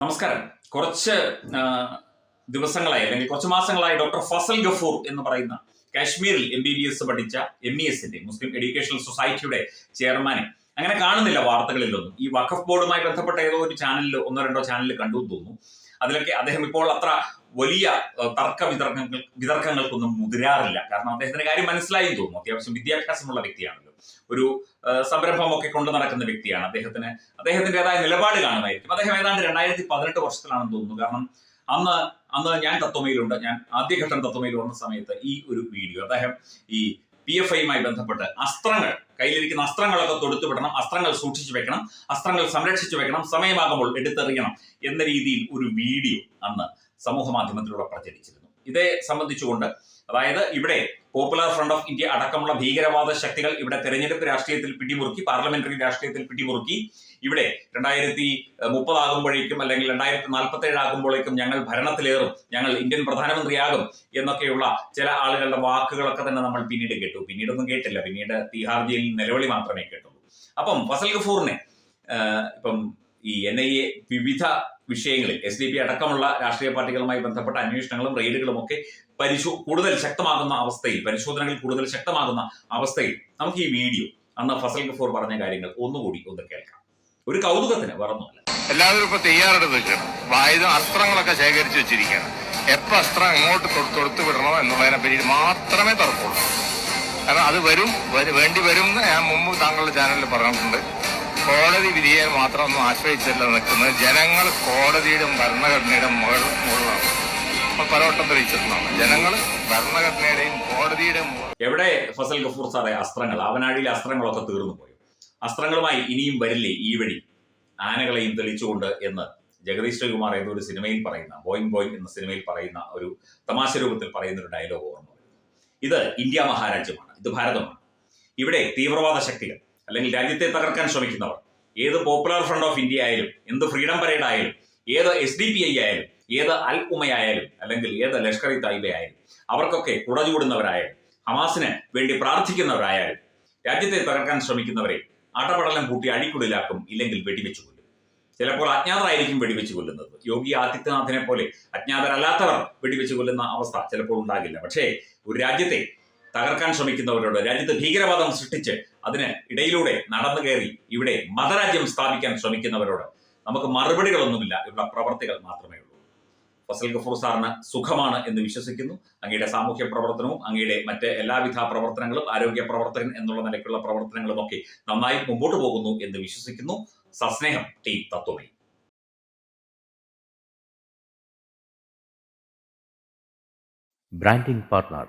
നമസ്കാരം. കുറച്ച് ദിവസങ്ങളായി അല്ലെങ്കിൽ കുറച്ച് മാസങ്ങളായി ഡോക്ടർ ഫസൽ ഗഫൂർ എന്ന് പറയുന്ന കാശ്മീരിൽ എം ബി ബി എസ് പഠിച്ച എം ഇ എസിന്റെ മുസ്ലിം എഡ്യൂക്കേഷണൽ സൊസൈറ്റിയുടെ ചെയർമാനെ. അങ്ങനെ കാണുന്നില്ല വാർത്തകളിലൊന്നും. ഈ വഖഫ് ബോർഡുമായി ബന്ധപ്പെട്ട ഏതോ ഒരു ചാനലിൽ ഒന്നോ രണ്ടോ ചാനലിൽ കണ്ടു തോന്നുന്നു. അതിലൊക്കെ അദ്ദേഹം ഇപ്പോൾ അത്ര വലിയ തർക്ക വിതർക്കങ്ങൾ വിതർക്കങ്ങൾക്കൊന്നും മുതിരാറില്ല. കാരണം അദ്ദേഹത്തിന്റെ കാര്യം മനസ്സിലായി തോന്നുന്നു. അത്യാവശ്യം വിദ്യാഭ്യാസമുള്ള വ്യക്തിയാണല്ലോ. ഒരു സംരംഭം ഒക്കെ കൊണ്ടു നടക്കുന്ന വ്യക്തിയാണ്. അദ്ദേഹത്തിന് അദ്ദേഹത്തിന്റെതായ നിലപാട് കാണുമായിരിക്കും അദ്ദേഹം ഏതാണ്ട് രണ്ടായിരത്തി പതിനെട്ട് വർഷത്തിലാണെന്ന് തോന്നുന്നു. കാരണം അന്ന് അന്ന് ഞാൻ തത്വമയിലുണ്ട്. ഞാൻ ആദ്യഘട്ടം തത്വമയിൽ വന്ന സമയത്ത് ഈ ഒരു വീഡിയോ അദ്ദേഹം ഈ പി എഫ് ഐയുമായി ബന്ധപ്പെട്ട് അസ്ത്രങ്ങൾ കയ്യിലിരിക്കുന്ന അസ്ത്രങ്ങളൊക്കെ തൊടുത്തു വിടണം അസ്ത്രങ്ങൾ സൂക്ഷിച്ചു വെക്കണം അസ്ത്രങ്ങൾ സംരക്ഷിച്ചു വെക്കണം സമയമാകുമ്പോൾ എടുത്തെറിയണം എന്ന രീതിയിൽ ഒരു വീഡിയോ അന്ന് സമൂഹ മാധ്യമത്തിലൂടെ പ്രചരിച്ചിരുന്നു. ഇതേ സംബന്ധിച്ചുകൊണ്ട് അതായത് ഇവിടെ പോപ്പുലർ ഫ്രണ്ട് ഓഫ് ഇന്ത്യ അടക്കമുള്ള ഭീകരവാദ ശക്തികൾ ഇവിടെ തെരഞ്ഞെടുപ്പ് രാഷ്ട്രീയത്തിൽ പിടിമുറുക്കി പാർലമെന്ററി രാഷ്ട്രീയത്തിൽ പിടിമുറുക്കി. ഇവിടെ രണ്ടായിരത്തി മുപ്പതാകുമ്പോഴേക്കും അല്ലെങ്കിൽ രണ്ടായിരത്തി നാൽപ്പത്തി ഏഴ് ആകുമ്പോഴേക്കും ഞങ്ങൾ ഭരണത്തിലേറും ഞങ്ങൾ ഇന്ത്യൻ പ്രധാനമന്ത്രിയാകും എന്നൊക്കെയുള്ള ചില ആളുകളുടെ വാക്കുകളൊക്കെ തന്നെ നമ്മൾ പിന്നീട് കേട്ടു. പിന്നീടൊന്നും കേട്ടില്ല. പിന്നീട് തിഹാർ ജയിലിൽ നിലവിളി മാത്രമേ കേട്ടുള്ളൂ. അപ്പം ഫസൽ ഗഫൂറിനെ ഇപ്പം ഈ എൻ ഐ എ വിവിധ വിഷയങ്ങളിൽ എസ് ഡി പി അടക്കമുള്ള രാഷ്ട്രീയ പാർട്ടികളുമായി ബന്ധപ്പെട്ട അന്വേഷണങ്ങളും റെയ്ഡുകളും ഒക്കെ പരിശോ കൂടുതൽ ശക്തമാകുന്ന അവസ്ഥയിൽ പരിശോധനകൾ കൂടുതൽ ശക്തമാകുന്ന അവസ്ഥയിൽ നമുക്ക് ഈ വീഡിയോ അന്ന് ഫസൽ ഗഫൂർ പറഞ്ഞ കാര്യങ്ങൾ ഒന്നുകൂടി ഒന്ന് കേൾക്കാം. ഒരു കൗതുകത്തിന് വേറൊന്നുമല്ല. എല്ലാവരും ഇപ്പൊ തയ്യാറെടുത്ത് ആയുധം അസ്ത്രങ്ങളൊക്കെ ശേഖരിച്ചു വെച്ചിരിക്കുകയാണ്. എപ്പോ അസ്ത്രം എങ്ങോട്ട് തൊടുത്ത് വിടണോ എന്നുള്ളതിനെ പറ്റി മാത്രമേ തർക്കമുള്ളൂ കാരണം അത് വരും വേണ്ടി വരും എന്ന് ഞാൻ മുമ്പ് താങ്കളുടെ ചാനലിൽ പറഞ്ഞിട്ടുണ്ട്. കോടതി വിധിയെ മാത്രം ആശ്രയിച്ചല്ല നിൽക്കുന്നത്. ജനങ്ങൾ കോടതിയുടെ ഭരണഘടനയുടെ മുകൾ മുകളിലാണ്. ജനങ്ങൾ എവിടെ ഫസൽ ഗഫൂർ സാറേ അസ്ത്രങ്ങൾ? അവനാടിയിലെ അസ്ത്രങ്ങളൊക്കെ തീർന്നു പോയി. അസ്ത്രങ്ങളുമായി ഇനിയും വരില്ലേ ഈ വഴി? ആനകളെയും തെളിച്ചുകൊണ്ട് എന്ന് ജഗദീഷ് ശ്രീകുമാർ എന്നൊരു സിനിമയിൽ പറയുന്ന ബോയിങ് ബോയിങ് എന്ന സിനിമയിൽ പറയുന്ന ഒരു തമാശ രൂപത്തിൽ പറയുന്ന ഒരു ഡയലോഗ് ഓർമ്മ ഇത് ഇന്ത്യ മഹാരാജ്യമാണ്. ഇത് ഭാരതമാണ്. ഇവിടെ തീവ്രവാദ ശക്തികൾ അല്ലെങ്കിൽ രാജ്യത്തെ തകർക്കാൻ ശ്രമിക്കുന്നവർ. ഏത് പോപ്പുലർ ഫ്രണ്ട് ഓഫ് ഇന്ത്യ ആയാലും എന്ത് ഫ്രീഡം പരേഡ് ആയാലും ഏത് എസ് ഡി പി ഐ ആയാലും ഏത് അൽ ഉമയായാലും അല്ലെങ്കിൽ ഏത് ലഷ്കർ ഇ തായിബ ആയാലും അവർക്കൊക്കെ കുടചൂടുന്നവരായാലും ഹമാസിന് വേണ്ടി പ്രാർത്ഥിക്കുന്നവരായാലും രാജ്യത്തെ തകർക്കാൻ ശ്രമിക്കുന്നവരെ അടപടലം കൂട്ടി അഴിക്കുള്ളിലാക്കും ഇല്ലെങ്കിൽ വെടിവെച്ചു കൊല്ലും ചിലപ്പോൾ അജ്ഞാതരായിരിക്കും വെടിവെച്ച് കൊല്ലുന്നത് യോഗി ആദിത്യനാഥിനെ പോലെ അജ്ഞാതരല്ലാത്തവർ വെടിവെച്ച് കൊല്ലുന്ന അവസ്ഥ ചിലപ്പോൾ ഉണ്ടാകില്ല. പക്ഷേ ഒരു രാജ്യത്തെ തകർക്കാൻ ശ്രമിക്കുന്നവരോട് രാജ്യത്ത് ഭീകരവാദം സൃഷ്ടിച്ച് അതിന് ഇടയിലൂടെ നടന്നു കയറി ഇവിടെ മതരാജ്യം സ്ഥാപിക്കാൻ ശ്രമിക്കുന്നവരോട് നമുക്ക് മറുപടികളൊന്നുമില്ല. ഇവിടെ പ്രവർത്തികൾ മാത്രമേ ഉള്ളൂ. ഫസൽ ഗഫൂർ സാറിന് സുഖമാണ് എന്ന് വിശ്വസിക്കുന്നു. അങ്ങയുടെ സാമൂഹ്യ പ്രവർത്തനവും അങ്ങയുടെ മറ്റ് എല്ലാവിധ പ്രവർത്തനങ്ങളും ആരോഗ്യ പ്രവർത്തകൻ എന്നുള്ള നിലയ്ക്കുള്ള പ്രവർത്തനങ്ങളും ഒക്കെ നന്നായി മുമ്പോട്ട് പോകുന്നു എന്ന് വിശ്വസിക്കുന്നു. സസ്നേഹം team Thathwame branding partner